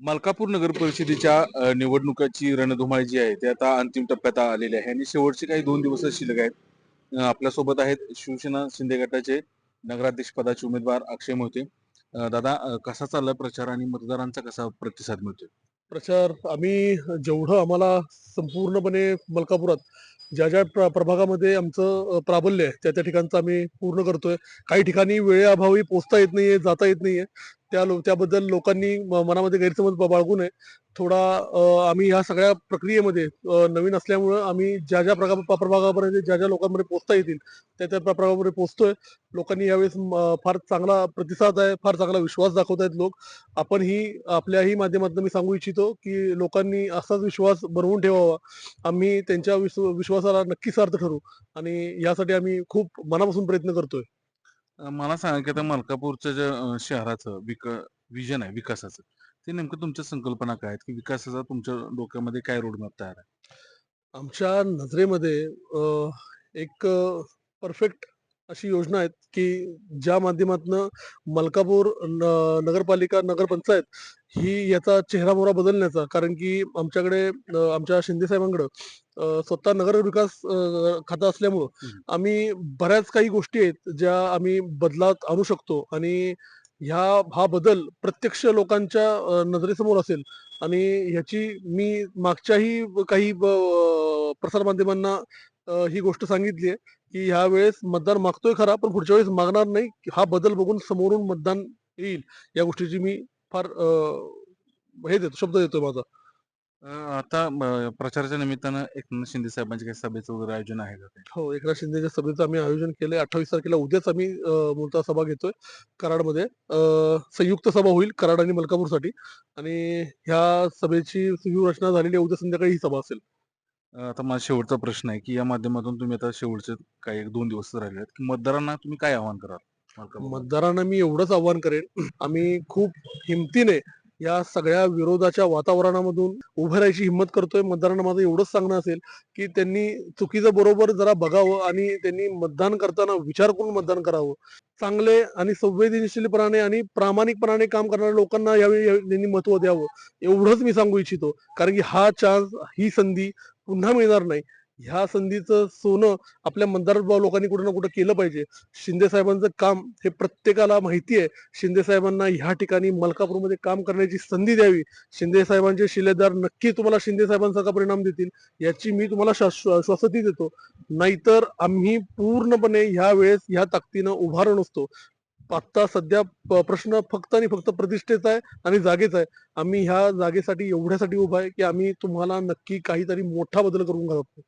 मलकापूर नगर परिषदेच्या निवडणुकाची रणधुमाळी जी आहे ती आता अंतिम टप्प्यात आलेली आहे. आणि शेवटचे काही दोन दिवस शिल्लक आहेत. आपल्यासोबत आहेत शिवसेना शिंदे गटाचे नगराध्यक्ष पदाचे उमेदवार अक्षय मोहिते दादा कसा चालला प्रचार आणि मतदारांचा कसा प्रतिसाद मिळतोय? प्रचार आम्ही जेवढं आम्हाला संपूर्णपणे मलकापुरात ज्या ज्या प्र प्रभागामध्ये आमचं प्राबल्य आहे त्या त्या ठिकाणचं आम्ही पूर्ण करतोय. काही ठिकाणी वेळेअभावी पोचता येत नाहीये जाता येत नाहीये. त्या लो त्याबद्दल लोकांनी म- मनामध्ये गैरसमज बाळगू नये. थोडा आम्ही ह्या सगळ्या प्रक्रियेमध्ये नवीन असल्यामुळं आम्ही ज्या ज्या प्रगा प्रभागापर्यंत ज्या ज्या लोकांमध्ये पोहोचता येतील त्या त्या प्रभागामध्ये पोहोचतोय. लोकांनी यावेळेस फार चांगला प्रतिसाद आहे फार चांगला विश्वास दाखवत आहेत लोक. आपण ही आपल्याही माध्यमातून मी सांगू इच्छितो की लोकांनी असाच विश्वास बनवून ठेवावा. आम्ही त्यांच्या विश्व- विश्वासाला नक्कीच अर्थ ठरू. आणि यासाठी आम्ही खूप मनापासून प्रयत्न करतोय. मला सांगा की आता मलकापूरचं ज्या अ, शहराचं विक विजन आहे विकासाचं ते नेमकं तुमच्या संकल्पना काय आहेत? की विकासाचा तुमच्या डोक्यामध्ये काय रोडमॅप तयार आहे? आमच्या नजरेमध्ये अ, एक परफेक्ट अशी योजना आहेत की ज्या माध्यमातून मलकापूर नगरपालिका नगरपंचायत ही याचा चेहरा मोहरा बदलण्याचा कारण की आमच्याकडे आमच्या शिंदे साहेबांकडे स्वतः नगर विकास खातं असल्यामुळं. आम्ही बऱ्याच काही गोष्टी आहेत ज्या आम्ही बदलात आणू शकतो आणि ह्या हा बदल प्रत्यक्ष लोकांच्या नजरेसमोर असेल आणि ह्याची मी मागच्याही काही प्रसारमाध्यमांना ही गोष्ट सांगितली आहे की ह्या वेळेस मतदान मागतोय खरा पण पुढच्या वेळेस मागणार नाही. हा बदल बघून समोरून मतदान येईल. या गोष्टीची मी फार हे देतो शब्द देतोय माझा. आता प्रचाराच्या निमित्तानं एकनाथ शिंदे साहेबांच्या काही सभेचं वगैरे आयोजन आहे का? हो एकनाथ शिंदेच्या सभेचं आम्ही आयोजन केलंय. अठ्ठावीस तारखेला उद्याच आम्ही अ, मूळतः सभा घेतोय कराडमध्ये. संयुक्त सभा होईल कराड आणि मलकापूरसाठी. आणि ह्या सभेची व्यूहरचना झालेली आहे. उद्या संध्याकाळी ही सभा असेल. आता माझा शेवटचा प्रश्न आहे की या माध्यमातून तुम्ही आता शेवटचे काही एक दोन दिवस राहिले आहेत. की मतदारांना तुम्ही काय आवाहन कराल? मतदारांना मी एवढंच आव्हान करेन आम्ही खूप हिमतीने या सगळ्या विरोधाच्या वातावरणामधून उभं राहायची हिंमत करतोय. मतदारांना माझं एवढंच सांगणं असेल की त्यांनी चुकीचं बरोबर जरा बघावं आणि त्यांनी मतदान करताना विचार करून मतदान करावं. चांगले आणि संवेदनशीलपणाने आणि प्रामाणिकपणाने काम करणाऱ्या लोकांना यावेळी यावेळी त्यांनी महत्त्व द्यावं एवढंच मी सांगू इच्छितो. कारण की हा चान्स ही संधी पुन्हा मिळणार नाही. ह्या संधीचं सोनं आपल्या मतदार लोकांनी कुठं ना कुठं केलं पाहिजे. शिंदे साहेबांचं काम हे प्रत्येकाला माहिती आहे. शिंदे साहेबांना ह्या ठिकाणी मलकापूरमध्ये काम करण्याची संधी द्यावी. शिंदे साहेबांचे शिलेदार नक्की तुम्हाला शिंदे साहेबांसारखा परिणाम देतील याची मी तुम्हाला शाश्व- श्वासती देतो. नाहीतर आम्ही पूर्णपणे ह्या वेळेस ह्या ताकदीनं उभारून असतो. आता सध्या प्रश्न फक्त आणि फक्त प्रतिष्ठेचा आहे आणि जागेचा आहे. आम्ही ह्या जागेसाठी एवढ्यासाठी उभा आहे की आम्ही तुम्हाला नक्की काहीतरी मोठा बदल करून घालतो